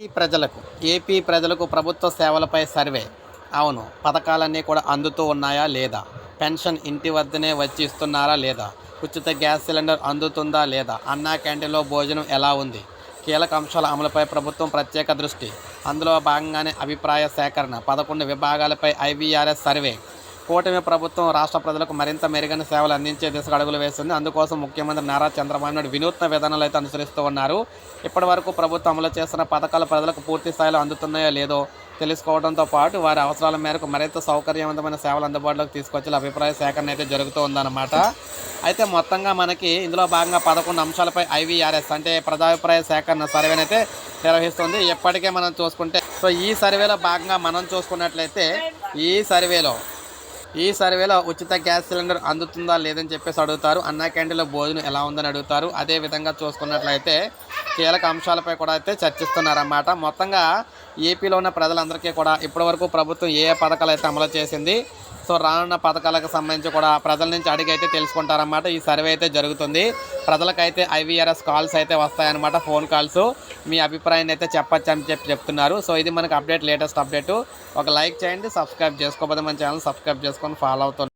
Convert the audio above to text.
AP ప్రజలకు AP ప్రజలకు ప్రభుత్వ సేవలపై సర్వే. అవును పథకాలన్నీ కూడా అందుతూ ఉన్నాయా లేదా? పెన్షన్ ఇంటి వద్దనే వచ్చి ఇస్తున్నారా లేదా? ఉచిత గ్యాస్ సిలిండర్ అందుతుందా లేదా? అన్నా క్యాంటీన్లో భోజనం ఎలా ఉంది? కీలక అంశాల అమలుపై ప్రభుత్వం ప్రత్యేక దృష్టి. అందులో భాగంగానే అభిప్రాయ సేకరణ పదకొండు విభాగాలపై ఐవీఆర్ఎస్ సర్వే. కూటమి ప్రభుత్వం రాష్ట్ర ప్రజలకు మరింత మెరుగైన సేవలు అందించే దిశగా అడుగులు వేస్తుంది. అందుకోసం ముఖ్యమంత్రి నారా చంద్రబాబు నాయుడు వినూత్న విధానాలు అయితే అనుసరిస్తూ ఉన్నారు. ఇప్పటి వరకు ప్రభుత్వం అమలు చేస్తున్న పథకాలు ప్రజలకు పూర్తి స్థాయిలో అందుతున్నాయో లేదో తెలుసుకోవడంతో పాటు వారి అవసరాల మేరకు మరింత సౌకర్యవంతమైన సేవలు అందుబాటులోకి తీసుకొచ్చే అభిప్రాయ సేకరణ అయితే జరుగుతూ ఉందన్నమాట. అయితే మొత్తంగా మనకి ఇందులో భాగంగా పదకొండు అంశాలపై ఐవీఆర్ఎస్ అంటే ప్రజాభిప్రాయ సేకరణ సర్వేనైతే నిర్వహిస్తుంది. ఇప్పటికే మనం చూసుకుంటే సో ఈ సర్వేలో భాగంగా మనం చూసుకున్నట్లయితే ఈ సర్వేలో ఈ సర్వేలో ఉచిత గ్యాస్ సిలిండర్ అందుతుందా లేదని చెప్పేసి అడుగుతారు. అన్నా క్యాంటీన్లో భోజనం ఎలా ఉందని అడుగుతారు. అదే విధంగా చూసుకున్నట్లయితే కీలక అంశాలపై కూడా అయితే చర్చిస్తున్నారన్నమాట. మొత్తంగా ఏపీలో ఉన్న ప్రజలందరికీ కూడా ఇప్పటివరకు ప్రభుత్వం ఏ ఏ పథకాలు అయితే అమలు చేసింది సో రానున్న పథకాలకు సంబంధించి కూడా ప్రజల నుంచి అడిగి అయితే తెలుసుకుంటారన్నమాట. ఈ సర్వే అయితే జరుగుతుంది. ప్రజలకైతే ఐవీఆర్ఎస్ కాల్స్ అయితే వస్తాయన్నమాట ఫోన్ కాల్స్. మీ అభిప్రాయాన్ని అయితే చెప్పచ్చు అని చెప్పి చెప్తున్నారు. సో ఇది మనకి అప్డేట్ లేటెస్ట్ అప్డేట్. ఒక లైక్ చేయండి సబ్స్క్రైబ్ చేసుకోకపోతే మన ఛానల్ సబ్స్క్రైబ్ చేసుకొని ఫాలో అవుతుంది